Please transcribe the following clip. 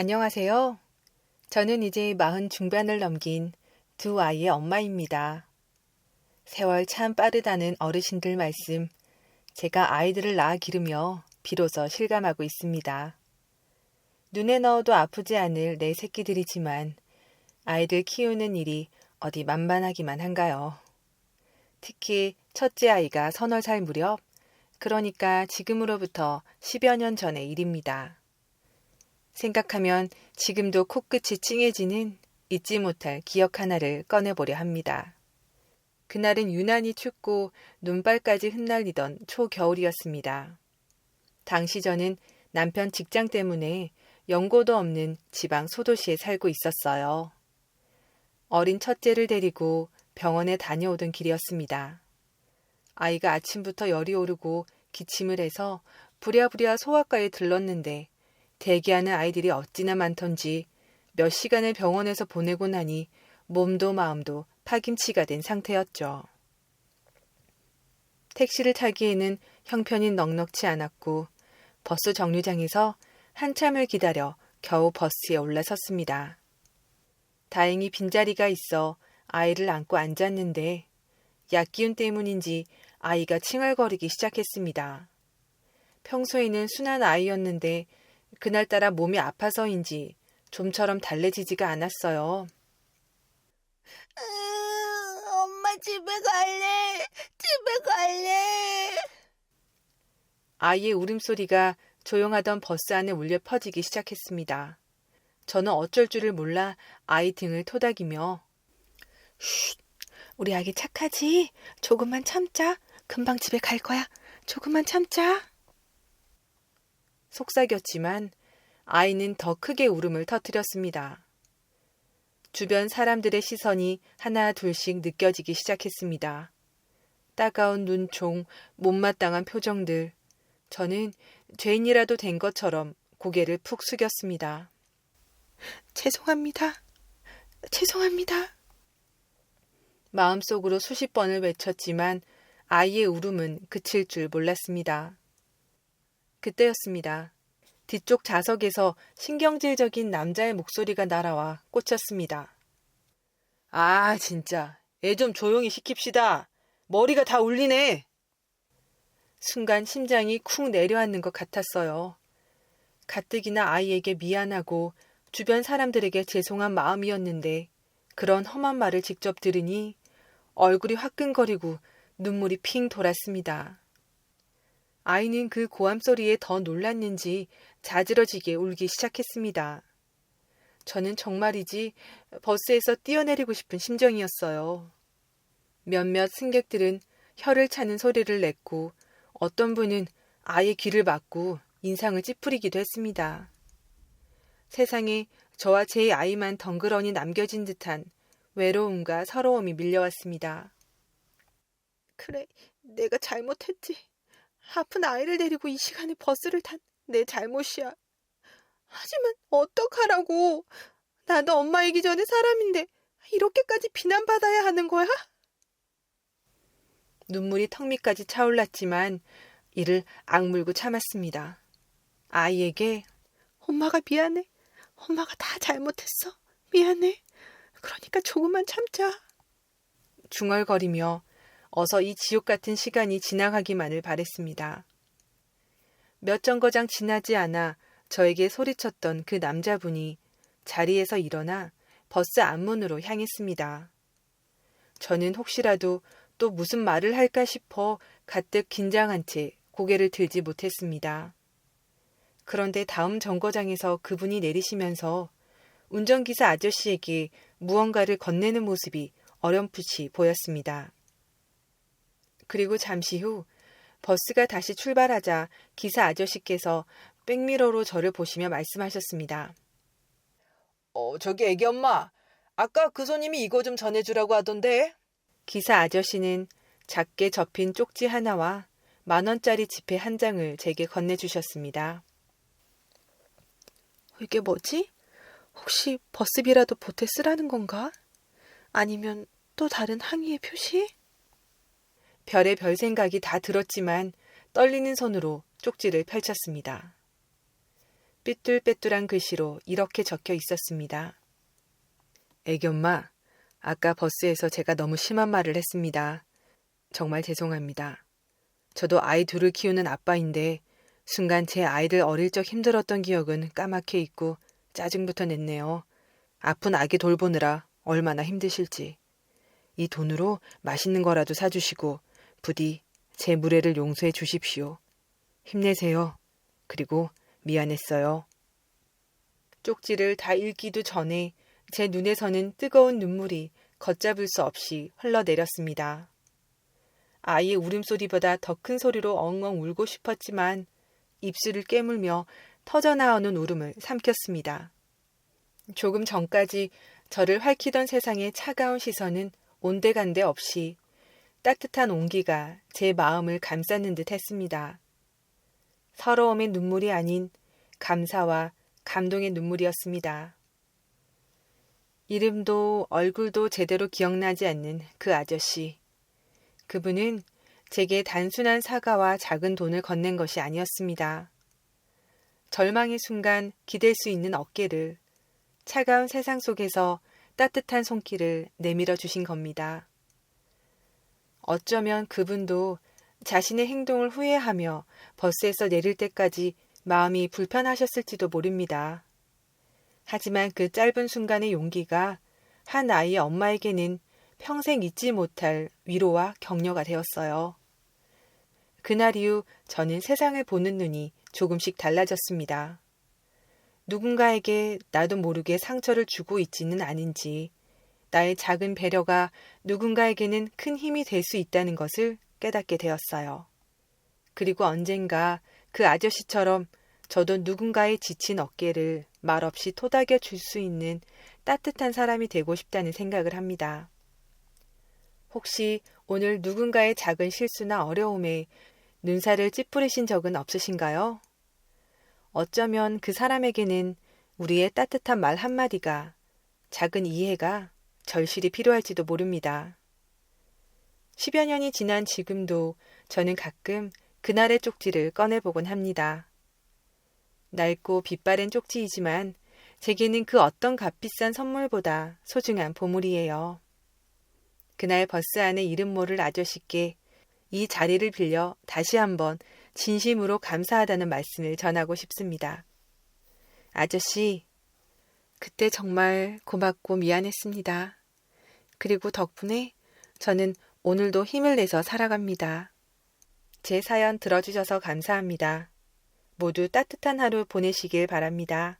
안녕하세요. 저는 이제 마흔 중반을 넘긴 두 아이의 엄마입니다. 세월 참 빠르다는 어르신들 말씀, 제가 아이들을 낳아 기르며 비로소 실감하고 있습니다. 눈에 넣어도 아프지 않을 내 새끼들이지만 아이들 키우는 일이 어디 만만하기만 한가요. 특히 첫째 아이가 서너 살 무렵, 그러니까 지금으로부터 10여 년 전의 일입니다. 생각하면 지금도 코끝이 찡해지는 잊지 못할 기억 하나를 꺼내보려 합니다. 그날은 유난히 춥고 눈발까지 흩날리던 초겨울이었습니다. 당시 저는 남편 직장 때문에 연고도 없는 지방 소도시에 살고 있었어요. 어린 첫째를 데리고 병원에 다녀오던 길이었습니다. 아이가 아침부터 열이 오르고 기침을 해서 부랴부랴 소아과에 들렀는데 대기하는 아이들이 어찌나 많던지 몇 시간을 병원에서 보내고 나니 몸도 마음도 파김치가 된 상태였죠. 택시를 타기에는 형편이 넉넉치 않았고 버스 정류장에서 한참을 기다려 겨우 버스에 올라섰습니다. 다행히 빈자리가 있어 아이를 안고 앉았는데 약기운 때문인지 아이가 칭얼거리기 시작했습니다. 평소에는 순한 아이였는데 그날따라 몸이 아파서인지 좀처럼 달래지지가 않았어요. 으, 엄마 집에 갈래. 집에 갈래. 아이의 울음소리가 조용하던 버스 안에 울려 퍼지기 시작했습니다. 저는 어쩔 줄을 몰라 아이 등을 토닥이며 쉿, 우리 아기 착하지? 조금만 참자. 금방 집에 갈 거야. 조금만 참자. 속삭였지만 아이는 더 크게 울음을 터뜨렸습니다. 주변 사람들의 시선이 하나 둘씩 느껴지기 시작했습니다. 따가운 눈총, 못마땅한 표정들. 저는 죄인이라도 된 것처럼 고개를 푹 숙였습니다. 죄송합니다. 죄송합니다. 마음속으로 수십 번을 외쳤지만 아이의 울음은 그칠 줄 몰랐습니다. 그때였습니다. 뒤쪽 좌석에서 신경질적인 남자의 목소리가 날아와 꽂혔습니다. 아, 진짜. 애 좀 조용히 시킵시다. 머리가 다 울리네. 순간 심장이 쿵 내려앉는 것 같았어요. 가뜩이나 아이에게 미안하고 주변 사람들에게 죄송한 마음이었는데 그런 험한 말을 직접 들으니 얼굴이 화끈거리고 눈물이 핑 돌았습니다. 아이는 그 고함 소리에 더 놀랐는지 자지러지게 울기 시작했습니다. 저는 정말이지 버스에서 뛰어내리고 싶은 심정이었어요. 몇몇 승객들은 혀를 차는 소리를 냈고 어떤 분은 아예 귀를 막고 인상을 찌푸리기도 했습니다. 세상에 저와 제 아이만 덩그러니 남겨진 듯한 외로움과 서러움이 밀려왔습니다. 그래, 내가 잘못했지. 아픈 아이를 데리고 이 시간에 버스를 탄 내 잘못이야. 하지만 어떡하라고. 나도 엄마이기 전에 사람인데 이렇게까지 비난받아야 하는 거야? 눈물이 턱 밑까지 차올랐지만 이를 악물고 참았습니다. 아이에게 엄마가 미안해. 엄마가 다 잘못했어. 미안해. 그러니까 조금만 참자. 중얼거리며 어서 이 지옥 같은 시간이 지나가기만을 바랬습니다. 몇 정거장 지나지 않아 저에게 소리쳤던 그 남자분이 자리에서 일어나 버스 앞문으로 향했습니다. 저는 혹시라도 또 무슨 말을 할까 싶어 가뜩 긴장한 채 고개를 들지 못했습니다. 그런데 다음 정거장에서 그분이 내리시면서 운전기사 아저씨에게 무언가를 건네는 모습이 어렴풋이 보였습니다. 그리고 잠시 후 버스가 다시 출발하자 기사 아저씨께서 백미러로 저를 보시며 말씀하셨습니다. 어, 저기 애기 엄마. 아까 그 손님이 이거 좀 전해주라고 하던데. 기사 아저씨는 작게 접힌 쪽지 하나와 만 원짜리 지폐 한 장을 제게 건네주셨습니다. 이게 뭐지? 혹시 버스비라도 보태 쓰라는 건가? 아니면 또 다른 항의의 표시? 별의 별 생각이 다 들었지만 떨리는 손으로 쪽지를 펼쳤습니다. 삐뚤빼뚤한 글씨로 이렇게 적혀 있었습니다. 애견마, 아까 버스에서 제가 너무 심한 말을 했습니다. 정말 죄송합니다. 저도 아이 둘을 키우는 아빠인데 순간 제 아이들 어릴 적 힘들었던 기억은 까맣게 있고 짜증부터 냈네요. 아픈 아기 돌보느라 얼마나 힘드실지. 이 돈으로 맛있는 거라도 사주시고 부디 제 무례를 용서해 주십시오. 힘내세요. 그리고 미안했어요. 쪽지를 다 읽기도 전에 제 눈에서는 뜨거운 눈물이 걷잡을 수 없이 흘러내렸습니다. 아이의 울음소리보다 더 큰 소리로 엉엉 울고 싶었지만 입술을 깨물며 터져나오는 울음을 삼켰습니다. 조금 전까지 저를 활키던 세상의 차가운 시선은 온데간데 없이 따뜻한 온기가 제 마음을 감쌌는 듯 했습니다. 서러움의 눈물이 아닌 감사와 감동의 눈물이었습니다. 이름도 얼굴도 제대로 기억나지 않는 그 아저씨. 그분은 제게 단순한 사과와 작은 돈을 건넨 것이 아니었습니다. 절망의 순간 기댈 수 있는 어깨를 차가운 세상 속에서 따뜻한 손길을 내밀어 주신 겁니다. 어쩌면 그분도 자신의 행동을 후회하며 버스에서 내릴 때까지 마음이 불편하셨을지도 모릅니다. 하지만 그 짧은 순간의 용기가 한 아이의 엄마에게는 평생 잊지 못할 위로와 격려가 되었어요. 그날 이후 저는 세상을 보는 눈이 조금씩 달라졌습니다. 누군가에게 나도 모르게 상처를 주고 있지는 않은지, 나의 작은 배려가 누군가에게는 큰 힘이 될 수 있다는 것을 깨닫게 되었어요. 그리고 언젠가 그 아저씨처럼 저도 누군가의 지친 어깨를 말없이 토닥여 줄 수 있는 따뜻한 사람이 되고 싶다는 생각을 합니다. 혹시 오늘 누군가의 작은 실수나 어려움에 눈살을 찌푸리신 적은 없으신가요? 어쩌면 그 사람에게는 우리의 따뜻한 말 한마디가 작은 이해가 절실히 필요할지도 모릅니다. 10여 년이 지난 지금도 저는 가끔 그날의 쪽지를 꺼내보곤 합니다. 낡고 빛바랜 쪽지이지만 제게는 그 어떤 값비싼 선물보다 소중한 보물이에요. 그날 버스 안에 이름 모를 아저씨께 이 자리를 빌려 다시 한번 진심으로 감사하다는 말씀을 전하고 싶습니다. 아저씨, 그때 정말 고맙고 미안했습니다. 그리고 덕분에 저는 오늘도 힘을 내서 살아갑니다. 제 사연 들어주셔서 감사합니다. 모두 따뜻한 하루 보내시길 바랍니다.